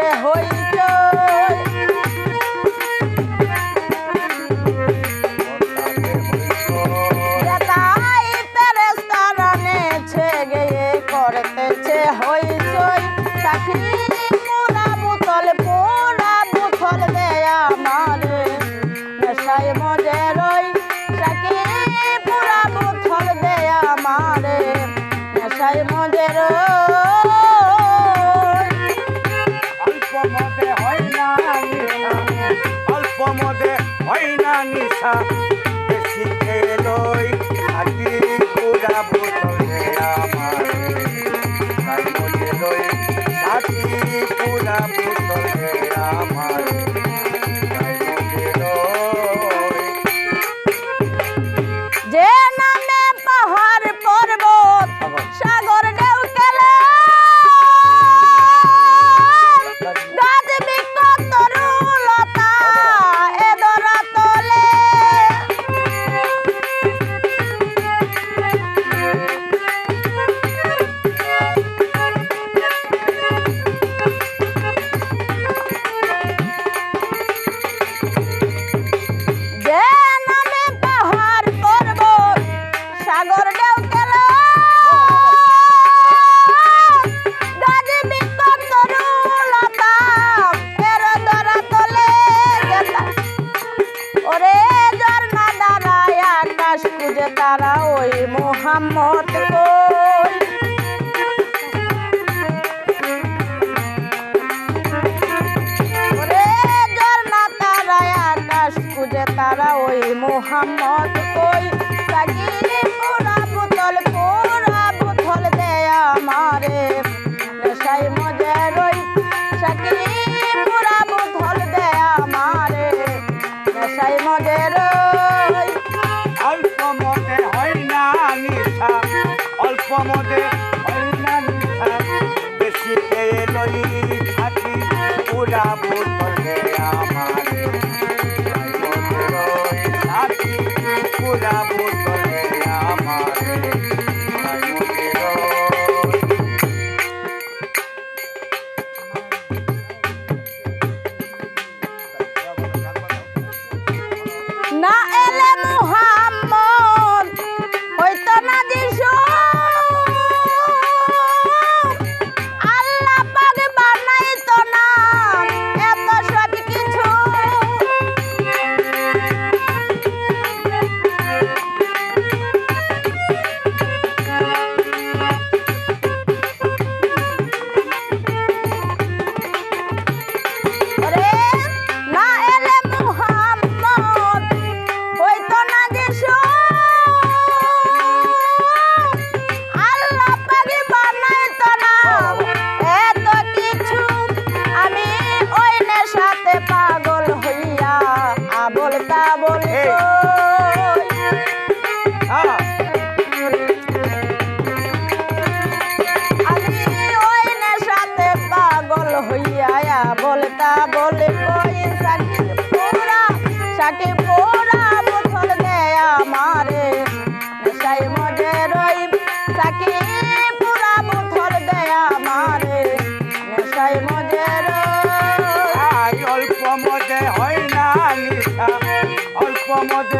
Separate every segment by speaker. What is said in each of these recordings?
Speaker 1: é Roi.
Speaker 2: হয় না নিশা, বেশি খেয়ে লই হাতি পুরাবো আমার। তাই মনে লই হাতি পুরাবো তবে
Speaker 1: কই মোহাম্মদ কই? লাগিলে পোড়া বোতল পোড়া বোতল দে আমারে। নেশাই মজে রই সাকিলে পোড়া বোতল দে আমারে। নেশাই মজে রই।
Speaker 2: অল্প মদে হয় না নিশা, অল্প মতে হয় না নিশা। বেশি পেয়ে লই থাকি পোড়া বোতল
Speaker 1: হইয়া বলতা বলে সাকিব পোড়া সাকিব পোড়া বোতল দেয় আমারে। সাই মজে রই সাকিব পোড়া বোতল দেয় আমারে। সাই মজে রই
Speaker 2: অল্প মজে হয় না অল্প মজে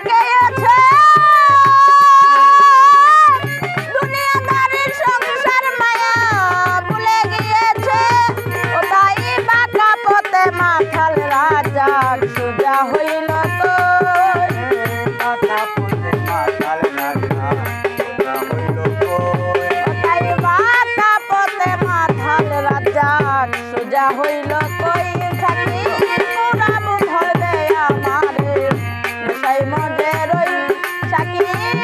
Speaker 1: okay. Música